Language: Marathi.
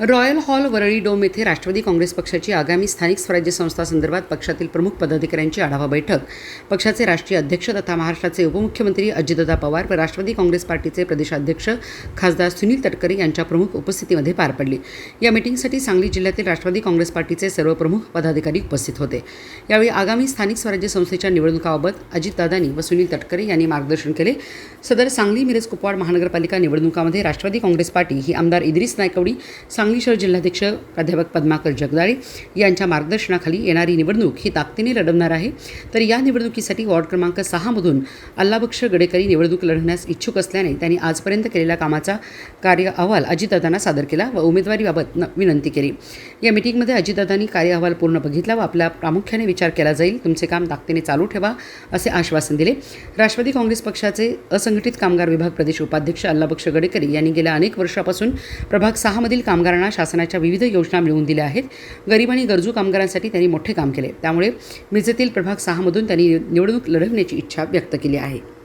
रॉयल हॉल वरळी डोम येथे राष्ट्रवादी काँग्रेस पक्षाची आगामी स्थानिक स्वराज्य संस्थांसंदर्भात पक्षातील प्रमुख पदाधिकाऱ्यांची आढावा बैठक. पक्षाचे राष्ट्रीय अध्यक्ष तथा महाराष्ट्राचे उपमुख्यमंत्री अजितदादा पवार व राष्ट्रवादी काँग्रेस पार्टीचे प्रदेशाध्यक्ष खासदार सुनील तटकरे यांच्या प्रमुख उपस्थितीमध्ये पार पडली. या मिटिंगसाठी सांगली जिल्ह्यातील राष्ट्रवादी काँग्रेस पार्टीचे सर्व प्रमुख पदाधिकारी उपस्थित होते. यावेळी आगामी स्थानिक स्वराज्य संस्थेच्या निवडणुकाबाबत अजितदादांनी व सुनील तटकरे यांनी मार्गदर्शन केले. सदर सांगली मिरज कुपवाड महानगरपालिका निवडणुकामध्ये राष्ट्रवादी काँग्रेस पार्टी ही आमदार इद्रिस नायकवडी सांगली शहर जिल्हाध्यक्ष प्राध्यापक पद्माकर जगदाळे यांच्या मार्गदर्शनाखाली येणारी निवडणूक ही ताकदीने लढवणार आहे. तर या निवडणुकीसाठी वॉर्ड क्रमांक सहामधून अल्लाबक्ष गडेकरी निवडणूक लढवण्यास इच्छुक असल्याने त्यांनी आजपर्यंत केलेल्या कामाचा कार्य अहवाल अजितदादांना सादर केला व उमेदवारीबाबत न विनंती केली. या मिटिंगमध्ये अजितदादांनी कार्य अहवाल पूर्ण बघितला व आपला प्रामुख्याने विचार केला जाईल तुमचे काम ताकदीने चालू ठेवा असे आश्वासन दिले. राष्ट्रवादी काँग्रेस पक्षाचे असंघटित कामगार विभाग प्रदेश उपाध्यक्ष अल्लाबक्ष गडेकरी यांनी गेल्या अनेक वर्षापासून प्रभाग सहामधील कामगारांना शासनाच्या विविध योजना मिळवून दिल्या आहेत. गरीब आणि गरजू कामगारांसाठी त्यांनी मोठे काम केले. त्यामुळे मिरजेतील प्रभाग सहामधून त्यांनी निवडणूक लढवण्याची इच्छा व्यक्त केली आहे.